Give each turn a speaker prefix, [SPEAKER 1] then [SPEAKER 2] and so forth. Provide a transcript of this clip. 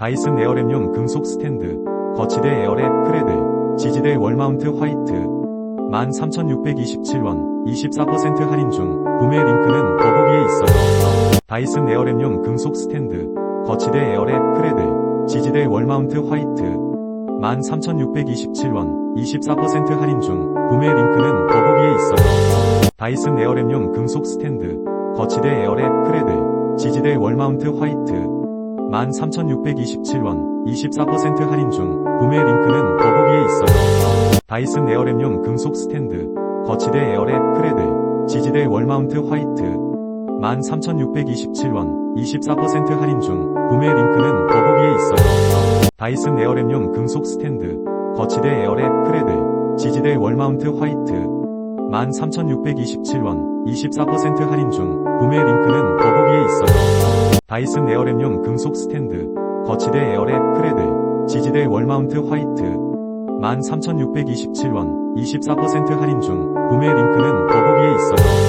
[SPEAKER 1] 다이슨 에어랩용 금속 스탠드, 거치대 에어랩 프레드, 지지대 월마운트 화이트, 13,627원, 24% 할인 중, 구매 링크는 더보기에 있어요. 다이슨 에어랩용 금속 스탠드, 거치대 에어랩 프레드, 지지대 월마운트 화이트, 13,627원, 24% 할인 중, 구매 링크는 더보기에 있어요. 다이슨 에어랩용 금속 스탠드, 거치대 에어랩 프레드, 지지대 월마운트 화이트, 13,627원, 24% 할인 중, 구매 링크는 더보기에 있어요. 다이슨 에어랩용 금속 스탠드, 거치대 에어랩 프레드, 지지대 월마운트 화이트, 13,627원, 24% 할인 중, 구매 링크는 더보기에 있어요. 다이슨 에어랩용 금속 스탠드, 거치대 에어랩 프레드, 지지대 월마운트 화이트, 13,627원, 24% 할인 중, 구매 링크는 더보기에 있어요. 다이슨 에어랩용 금속 스탠드, 거치대 에어랩 프레드, 지지대 월마운트 화이트, 13,627원, 24% 할인 중, 구매 링크는 더보기에 있어요.